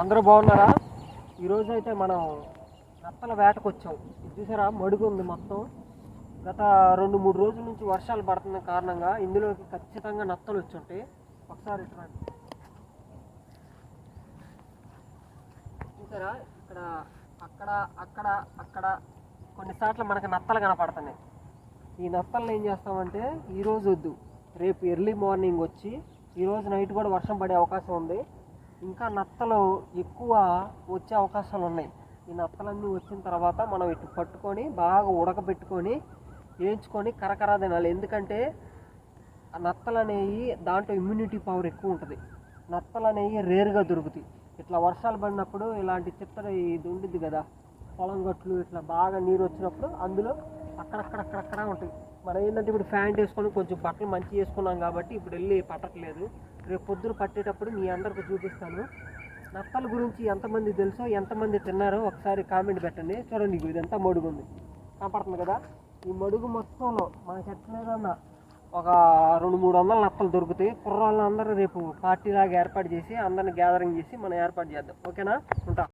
అందరూ బాగున్నారా? ఈరోజు అయితే మనం నత్తల వేటకు వచ్చాం ఇది చూసారా? మడుగు ఉంది మొత్తం. గత రెండు మూడు రోజుల నుంచి వర్షాలు పడుతున్న కారణంగా ఇందులోకి ఖచ్చితంగా నత్తలు వచ్చి ఒకసారి ఇటు చూసారా? ఇక్కడ అక్కడ అక్కడ అక్కడ కొన్నిసార్లు మనకు నత్తలు కనపడుతున్నాయి. ఈ నత్తలను ఏం చేస్తామంటే ఈరోజు వద్దు. రేపు ఎర్లీ మార్నింగ్ వచ్చి ఈరోజు నైట్ కూడా వర్షం పడే అవకాశం ఉంది. ఇంకా నత్తలు ఎక్కువ వచ్చే అవకాశాలు ఉన్నాయి. ఈ నత్తలన్నీ వచ్చిన తర్వాత మనం ఇటు పట్టుకొని బాగా ఉడకబెట్టుకొని వేయించుకొని కరకరా తినాలి. ఎందుకంటే ఆ నత్తలు అనేవి దాంట్లో ఇమ్యూనిటీ పవర్ ఎక్కువ ఉంటుంది. నత్తలు అనేవి రేరుగా దొరుకుతాయి. ఇట్లా వర్షాలు పడినప్పుడు ఇలాంటి చిత్తర ఇది ఉండిద్ది కదా పొలం గట్లు ఇట్లా బాగా నీరు వచ్చినప్పుడు అందులో అక్కడక్కడక్కడక్కడ ఉంటాయి. మనం ఏంటంటే ఇప్పుడు ఫ్యాంట్ వేసుకొని కొంచెం బట్టలు మంచి వేసుకున్నాం కాబట్టి ఇప్పుడు వెళ్ళి పట్టట్లేదు. రేపు పొద్దున పట్టేటప్పుడు మీ అందరికి చూపిస్తాను. నత్తల గురించి ఎంతమంది తెలుసో ఎంతమంది తిన్నారో ఒకసారి కామెంట్ పెట్టండి. చూడండి ఇదంతా మడుగు ఉంది. కనపడుతుంది కదా? ఈ మడుగు మొత్తంలో మనకి ఎట్లేదన్నా ఒక రెండు మూడు వందల నత్తలు దొరుకుతాయి. కుర్రాళ్ళందరూ రేపు పార్టీ లాగా ఏర్పాటు చేసి అందరిని గ్యాదరింగ్ చేసి మనం ఏర్పాటు చేద్దాం. ఓకేనా? ఉంటా.